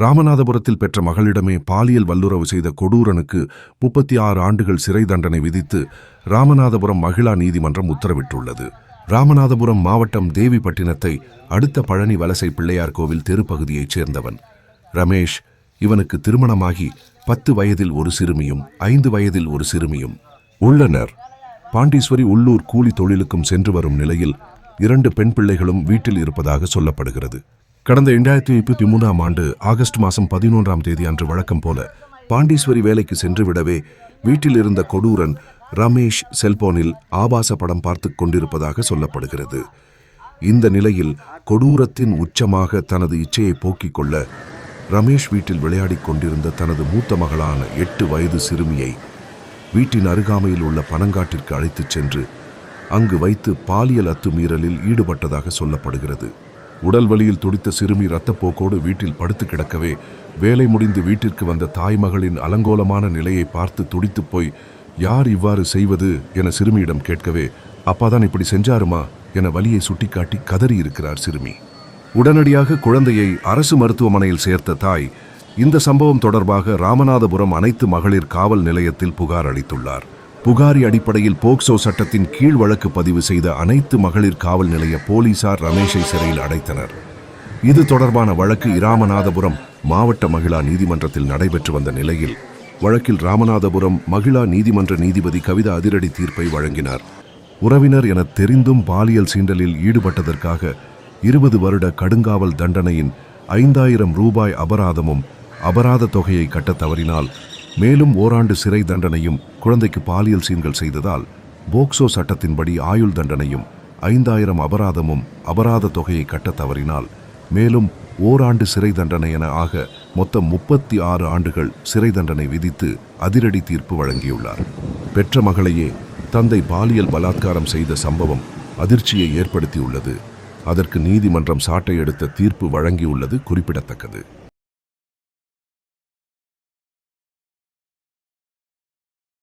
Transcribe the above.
ராமநாதபுரத்தில் பெற்ற மகளிடமே பாலியல் வல்லுறவு செய்த கொடூரனுக்கு முப்பத்தி ஆறு ஆண்டுகள் சிறை தண்டனை விதித்து ராமநாதபுரம் மகிழா நீதிமன்றம் உத்தரவிட்டுள்ளது. ராமநாதபுரம் மாவட்டம் தேவிப்பட்டினத்தை அடுத்த பழனி வலசை பிள்ளையார் கோவில் தெருப்பகுதியைச் சேர்ந்தவன். ரமேஷ் இவனுக்கு திருமணமாகி பத்து வயதில் ஒரு சிறுமியும் ஐந்து வயதில் ஒரு சிறுமியும். உள்ளனர். பாண்டீஸ்வரி உள்ளூர் கூலி தொழிலுக்கும் சென்று வரும் நிலையில் இரண்டு பெண் பிள்ளைகளும் வீட்டில் இருப்பதாக சொல்லப்படுகிறது. கடந்த இரண்டாயிரத்தி முப்பத்தி மூன்றாம் ஆண்டு ஆகஸ்ட் மாதம் பதினொன்றாம் தேதி அன்று வழக்கம் போல பாண்டீஸ்வரி வேலைக்கு சென்று விடவே வீட்டில் இருந்த கொடூரன் ரமேஷ் செல்போனில் ஆபாச படம் பார்த்து கொண்டிருப்பதாக சொல்லப்படுகிறது. இந்த நிலையில் கொடூரத்தின் உச்சமாக தனது இச்சையை போக்கிக் கொள்ள ரமேஷ் வீட்டில் விளையாடிக் கொண்டிருந்த தனது மூத்த மகளான எட்டு வயது சிறுமியை வீட்டின் அருகாமையில் உள்ள பனங்காட்டிற்கு அழைத்துச் சென்று அங்கு வைத்து பாலியல் அத்துமீறலில் ஈடுபட்டதாக சொல்லப்படுகிறது. உடல் வலியில் துடித்த சிறுமி இரத்தப்போக்கோடு வீட்டில் படுத்து கிடக்கவே வேலை முடிந்து வீட்டிற்கு வந்த தாய்மகளின் அலங்கோலமான நிலையை பார்த்து துடித்துப் போய் யார் இவ்வாறு செய்வது? என சிறுமியிடம் கேட்கவே அப்பாதான் இப்படி செஞ்சாருமா? என வலியை சுட்டிக்காட்டி கதறி இருக்கிறார் சிறுமி. உடனடியாக குழந்தையை அரசு மருத்துவமனையில் சேர்த்த தாய் இந்த சம்பவம் தொடர்பாக ராமநாதபுரம் அனைத்து மகளிர் காவல் நிலையத்தில் புகார் அளித்துள்ளார். புகாரி அடிப்படையில் போக்சோ சட்டத்தின் கீழ் வழக்கு பதிவு செய்த அனைத்து மகளிர் காவல் நிலைய போலீசார் ரமேஷை சிறையில் அடைத்தனர். இது தொடர்பான வழக்கு இராமநாதபுரம் மாவட்ட மகிழா நீதிமன்றத்தில் நடைபெற்று வந்த நிலையில் வழக்கில் ராமநாதபுரம் மகிழா நீதிமன்ற நீதிபதி கவிதா அதிரடி தீர்ப்பை வழங்கினார். உறவினர் என தெரிந்தும் பாலியல் சீண்டலில் ஈடுபட்டதற்காக இருபது வருட கடுங்காவல் தண்டனையின் ஐந்தாயிரம் ரூபாய் அபராதமும் அபராத தொகையை கட்டத் தவறினால் மேலும் ஓராண்டு சிறை தண்டனையும் குழந்தைக்கு பாலியல் சீன்கள் செய்ததால் போக்சோ சட்டத்தின்படி ஆயுள் தண்டனையும் ஐந்தாயிரம் அபராதமும் அபராத தொகையை கட்டத் தவறினால் மேலும் ஓராண்டு சிறை தண்டனை என ஆக மொத்தம் முப்பத்தி ஆறு ஆண்டுகள் சிறை தண்டனை விதித்து அதிரடி தீர்ப்பு வழங்கியுள்ளார். பெற்ற மகளையே தந்தை பாலியல் பலாத்காரம் செய்த சம்பவம் அதிர்ச்சியை ஏற்படுத்தியுள்ளது. அதற்கு நீதிமன்றம் சாட்டை எடுத்த தீர்ப்பு வழங்கியுள்ளது குறிப்பிடத்தக்கது.